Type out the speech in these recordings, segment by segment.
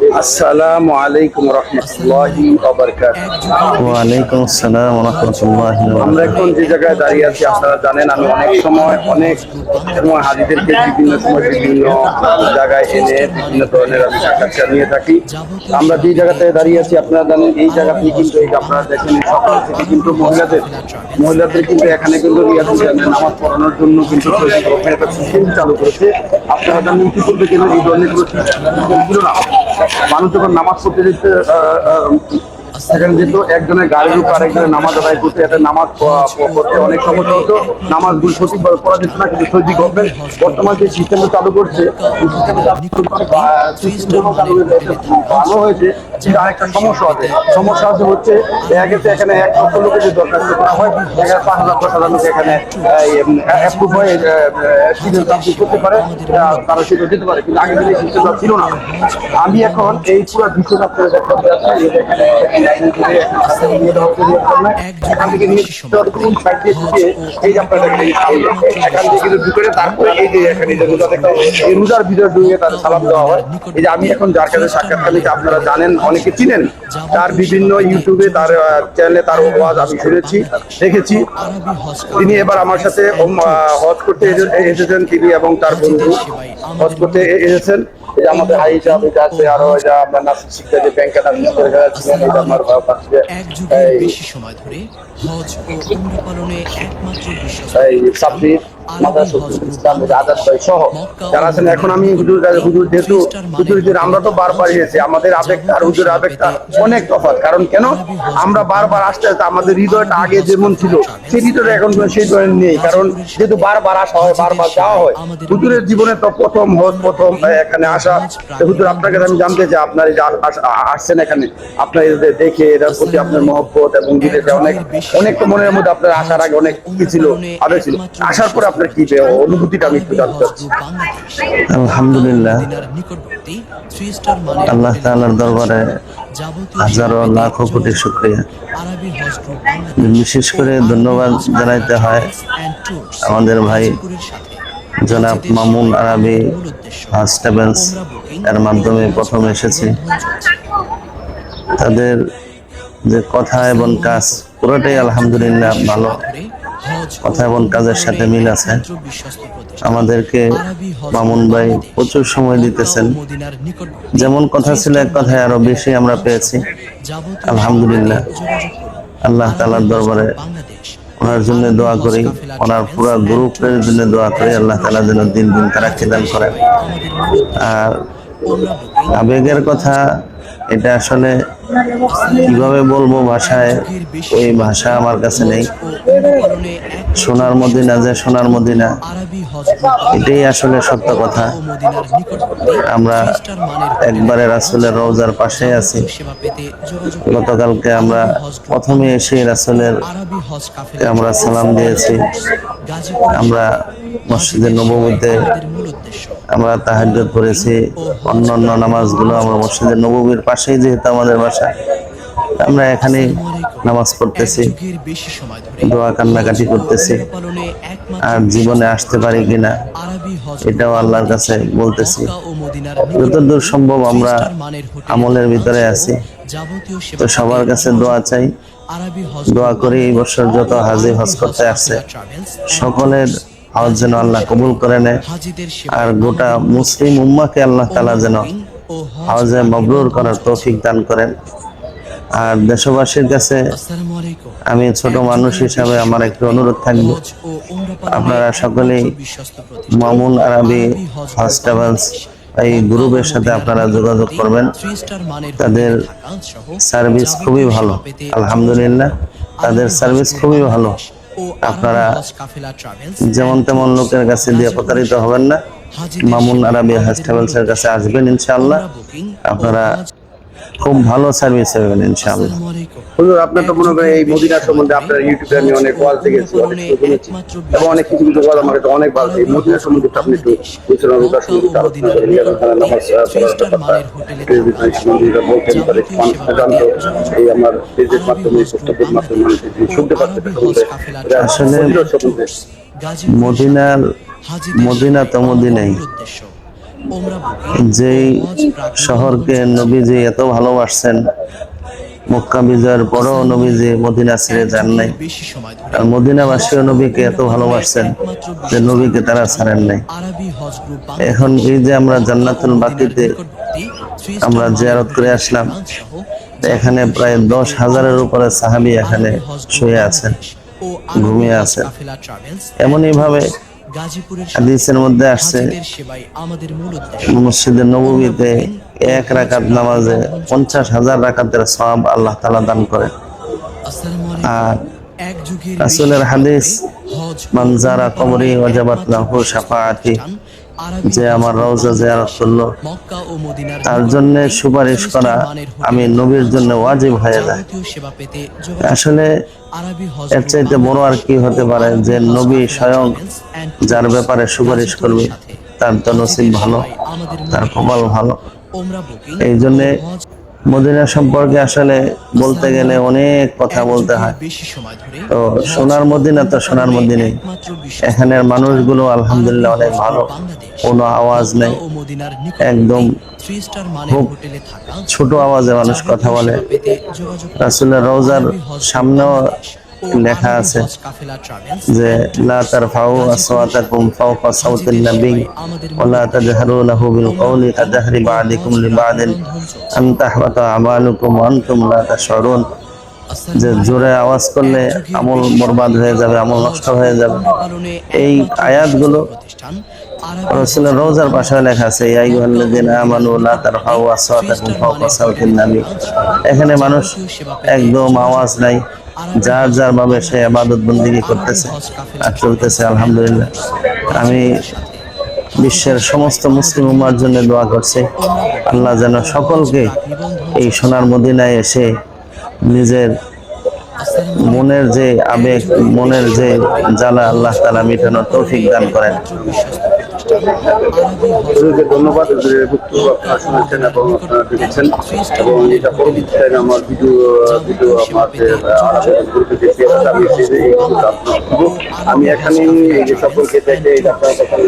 আসসালামু আলাইকুম রহমতুল্লাহি ওয়ালাইকুম আসসালাম রহমতুল্লাহ আমরা এখন যে জায়গায় দাঁড়িয়ে আছি আপনারা জানেন আমি অনেক সময় অনেক সময় হাজিদেরকে বিভিন্ন সময় বিভিন্ন জায়গায় এনে বিভিন্ন ধরনের আমি সাক্ষাৎকার নিয়ে থাকি। আমরা যে জায়গাতে দাঁড়িয়ে আছি আপনারা জানেন এই জায়গাটি কিন্তু এই আপনারা দেখেন সকাল থেকে কিন্তু মহিলাদের মহিলাদের কিন্তু এখানে কিন্তু রিয়াজ ইসলামের নামাজ পড়ানোর জন্য কিন্তু একটা সিস্টেম চালু করেছে। আপনারা জানেন এই ধরনের কোনো ছিল না। মানুষ যখন নামাজ পড়তে যেতে আহ, সেখানে যেত একজনের গাড়ির উপর আরেকজনের নামাজ আদায় করতে এতে নামাজ পড়তে অনেক সমস্যা হতো নামাজগুলো সঠিকভাবে পড়া যেত না কিন্তু সৌদি গভর্নমেন্ট বর্তমান যে সিস্টেমটা চালু করছে করতে ভালো হয়েছে। কিন্তু আরেকটা সমস্যা আছে। সমস্যা আছে হচ্ছে এখানে এক লক্ষ লোকের যে দরখাস্ত করা হয় পাঁচ হাজার দশ হাজার লোক এখানে অ্যাপ্রুভ হয়ে করতে পারে তারা সেটা দিতে পারে। কিন্তু আগে দিনে ছিল না। আমি এখন এই পুরো বিশ্বটা আপনাদের দেখাতে এখান থেকে এই যে আপনারা এখান থেকে কিন্তু ঢুকে তারপরে এই যে এখানে যে রোজা এই রোজার ভিতরে ঢুকে তার সালাম দেওয়া হয়। এই যে আমি এখন যার কাছে সাক্ষাৎকার আপনারা জানেন অনেকে চিনেন। তার বিভিন্ন ইউটিউবে তার চ্যানেলে তার ওয়াজ আমি শুনেছি দেখেছি। তিনি এবার আমার সাথে হজ করতে এসেছেন তিনি এবং তার বন্ধু হজ করতে এসেছেন। আমাদের হাই এটা আছে আরও যে আমরা নার্সিং শিক্ষা যে ব্যাংকে নার্সিং করে ছিলেন এটা আমার এক যুগের বেশি সময় ধরে হজ ও উমরা পালনে একমাত্র এই সাব্বির মাদ্রাসা ইসলাম আজাদ ভাই সহ যারা আছেন এখন আমি হুজুর হুজুর যেহেতু হুজুর আমরা তো বারবার এসেছি আমাদের আবেগটা আর হুজুর আবেগটা অনেক তফাৎ। কারণ কেন? আমরা বারবার আসতে আসতে আমাদের হৃদয়টা আগে যেমন ছিল সেই হৃদয়টা এখন সেই ধরনের নেই। কারণ যেহেতু বারবার আসা হয় বারবার যাওয়া হয় হুজুরের জীবনে তো প্রথম হজ প্রথম এখানে আসা। হুজুর আপনার কাছে আমি জানতে চাই আপনার এই আসছেন এখানে আপনার দেখে এটার প্রতি আপনার মহব্বত এবং অনেক অনেক তো মনের মধ্যে আপনার আসার আগে অনেক কি ছিল আবেগ ছিল। আসার পরে আপনার কি অনুভূতিটা আমি একটু আলহামদুলিল্লাহ। আল্লাহ তাআলার দরবারে হাজারো লাখো কোটি শুক্রিয়া। বিশেষ করে ধন্যবাদ জানাইতে হয় আমাদের ভাই জনাব মামুন আরবি ট্রাভেলস এর মাধ্যমে প্রথম এসেছি। তাদের যে কথা এবং কাজ পুরোটাই আলহামদুলিল্লাহ ভালো। কথা এবং কাজের সাথে মিল আছে। আমাদেরকে মামুন ভাই প্রচুর সময় দিতেছেন। যেমন কথা ছিল এক কথায় আরও বেশি আমরা পেয়েছি। আলহামদুলিল্লাহ। আল্লাহ তালার দরবারে ওনার জন্য দোয়া করি। ওনার পুরো গ্রুপের জন্য দোয়া করি। আল্লাহ তাআলা যেন দিন দিন তারা খেদান করেন। আর আবেগের কথা এটা আসলে কীভাবে বলব ভাষায়, ওই ভাষা আমার কাছে নেই। সোনার মদিনা যে সোনার মদিনা, এটাই আসলে সত্য কথা। আমরা একবারে রাসুলের রওজার পাশে আছি। গতকালকে আমরা প্রথমে এসে রাসুলের আমরা সালাম দিয়েছি। আমরা মসজিদের নবমীতে আমরা তাহাজ্জুদ পড়েছি অন্য অন্য নামাজগুলো আমরা মসজিদের নবমীর পাশেই যেহেতু আমাদের বাসা, আমরা এখানেই নামাজ পড়তেছি, দোয়া কান্নাকাটি করতেছি। আর জীবনে আসতে পারি কিনা, এটাও আল্লাহর কাছে বলতেছি। যতদূর সম্ভব আমরা আমলের ভিতরে আছি। তো সবার কাছে দোয়া চাই। দোয়া করি এই বছর যত হাজি হজ করতে আসছে, সকলের হজ যেন আল্লাহ কবুল করে নেয়। আর গোটা মুসলিম উম্মাকে আল্লাহ তালা যেন হজে মবরুর করার তৌফিক দান করেন। আর দেশবাসীর কাছে আমি ছোট মানুষ হিসাবে আমার একটু অনুরোধ থাকবে। আপনারা সকলেই মামুন আরবি হজ এই গ্রুপের সাথে আপনারা যোগাযোগ করবেন। তাদের সার্ভিস খুবই ভালো, আলহামদুলিল্লাহ। তাদের সার্ভিস খুবই ভালো। আপনারা যেমন তেমন লোকের কাছে দিয়ে প্রতারিত হবেন না। মামুন আরবি হাজ ট্রাভেলস এর কাছে আসবেন ইনশাআল্লাহ। আপনারা খুব ভালো সার্ভিস পাবেন ইনশাআল্লাহ। হুজুর আপনার তো মনে করেন এই মদিনা সম্বন্ধে আপনার ইউটিউবে আমি অনেক ওয়াজ দেখেছি অনেক শুনেছি। এবং অনেক কিছু কিছু ওয়াজ আমার কাছে অনেক ভালো লাগে। এই মদিনা সম্বন্ধে আপনি একটু বলছিলেন রোজা সম্বন্ধে আলোচনা করেন ইয়ার ওখানে নামাজ পড়ার সম্বন্ধে বলতেন তাহলে জানতো এই আমার পেজের মাধ্যমে পুস্তকের মাধ্যমে শুনতে এটা আসলে মদিনার মদিনা তো মদিনাই। যেই শহরকে নবীজি এত ভালোবাসছেন, মক্কা বিজয়ের পরও নবীজি মদিনা ছেড়ে যান নাই আর মদিনাবাসীও নবীকে এত ভালোবাসছেন যে নবীকে তারা ছাড়েন নাই এখন এই যে আমরা জান্নাতুল বাকিতে আমরা জিয়ারত করে আসলাম এখানে প্রায় দশ হাজারের উপরে সাহাবি এখানে শুয়ে আছেন, ঘুমিয়ে আছেন। এমনই ভাবে হাদিসের মধ্যে আসছে মসজিদের নবমীতে এক রাকাত নামাজে পঞ্চাশ হাজার রাকাতের সব আল্লাহ তালা দান করে। আর রাসূলের হাদিস, মানজারা কবরি ওয়াজাবাত লাহু শাফাআতি, যে আমার রওজা জিয়ারত করল, তার জন্য সুপারিশ করা আমি নবীর জন্য ওয়াজিব হয়ে যায়। আসলে এর চাইতে বড় আর কি হতে পারে যে নবী স্বয়ং যার ব্যাপারে সুপারিশ করবে, তার তো নসিব ভালো, তার কপাল ভালো। এই জন্যে মদিনা সম্পর্কে আসলে বলতে গেলে অনেক কথা বলতে হয়। তো সোনার মদিনা তো সোনার মদিনে এখানের মানুষগুলো আলহামদুলিল্লাহ অনেক ভালো। কোনো আওয়াজ নেই। একদম খুব ছোট আওয়াজে মানুষ কথা বলে। সেবা রোজার সামনেও লেখা আছে যে, লা তারফাউ আসওয়াতাকুম ফাওকা সাওতিন নবী ওয়া লা তাজহারু লাহু বিল কওলি কাজাহরি বা'দিকুম লিবা'দিন আন তাহবাতা আমালুকুম ওয়া আনতুম লা তাশউরুন। যে, জোরে আওয়াজ করলে আমল বরবাদ হয়ে যাবে, আমল নষ্ট হয়ে যাবে। এই আয়াতগুলো রসুলের রোজার পাশে লেখা আছে এখানে মানুষ একদম আওয়াজ নাই। যার যার ভাবে সে আবাদত বন্দিগি করতেছে, আর চলতেছে, আলহামদুলিল্লাহ। আমি বিশ্বের সমস্ত মুসলিম উম্মার জন্য দোয়া করছি, আল্লাহ যেন সকলকে এই সোনার মদিনায় এসে নিজের মনের যে আবেগ, মনের যে জ্বালা, আল্লাহ তালা মিটানোর তৌফিক দান করেন। আপনাদেরকে ধন্যবাদ। যে বক্তব্য আপনারা শুনেছেন এবং আপনারা দেখেছেন। এবং এটা পরবর্তী টাইমে আমার ভিডিও ভিডিও আমাদের গ্রুপে দেখে আমি সেই এই আপনার আমি এখানে এই যে সকলকে দেখে এটা আপনারা এখন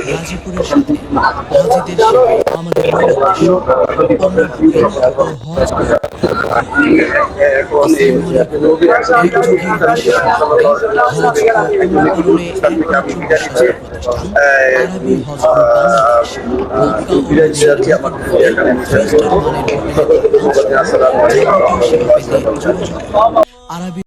এই নবী আরবি